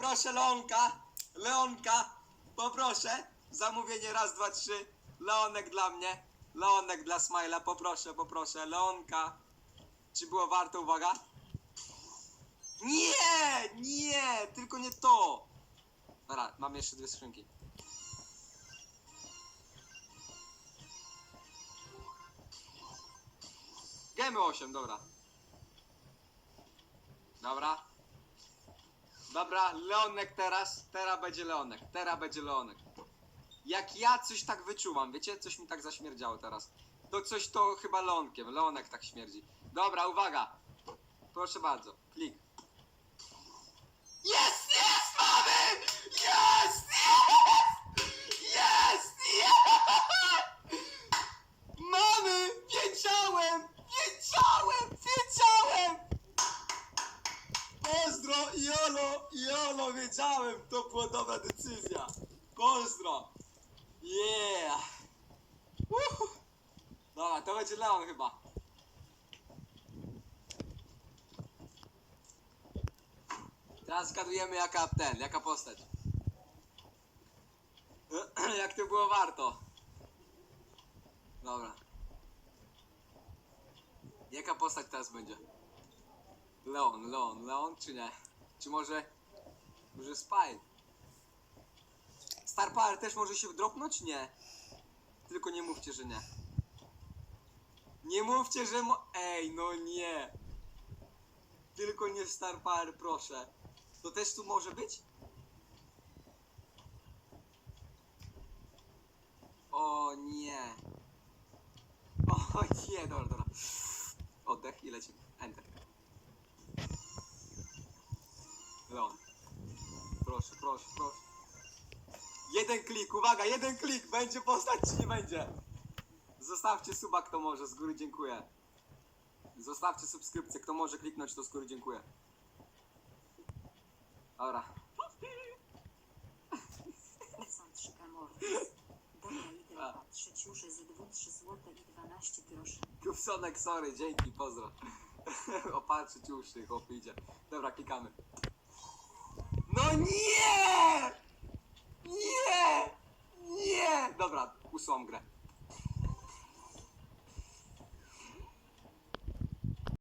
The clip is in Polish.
Poproszę Leonka, Leonka, poproszę. Zamówienie raz, dwa, trzy. Leonek dla mnie, Leonek dla Smajla, poproszę, poproszę. Leonka. Czy było warto, uwaga? Nie, nie, tylko nie to. Dobra, mam jeszcze dwie skrzynki. Gemy 8, dobra. Dobra. Dobra, Leonek teraz, teraz będzie Leonek, teraz będzie Leonek. Jak ja coś tak wyczuwam, wiecie, coś mi tak zaśmierdziało teraz. To coś to chyba Leonkiem, Leonek tak śmierdzi. Dobra, uwaga. Proszę bardzo, klik. Jolo, wiedziałem! To była dobra decyzja. Pozdro! Yeah! Uhu. Dobra, to będzie Leon chyba. Teraz zgadujemy jaka ten, jaka postać. Jak to było warto. Dobra. Jaka postać teraz będzie? Leon, Leon, Leon czy nie? Czy może... Może Spy? Star Power też może się dropnąć? Nie. Tylko nie mówcie, że nie. Nie mówcie, że mo... Ej, no nie. Tylko nie Star Power, proszę. To też tu może być? O nie. O nie, dobra, dobra. Oddech i lecimy. Enter. Leon. Proszę, proszę. Jeden klik, uwaga, jeden klik. Będzie postać czy nie będzie? Zostawcie suba, kto może, z góry dziękuję. Zostawcie subskrypcję, kto może kliknąć, to z góry dziękuję. Dobra. Są 3 kamorki. Dobra, idę A. patrzeć już z 2 3 złote i 12 groszy. Kupsonek, sorry, dzięki, pozdro. Opatrzyć uszy, chłop idzie. Dobra, klikamy. No nie! Nie! Nie! Dobra, usuwam grę.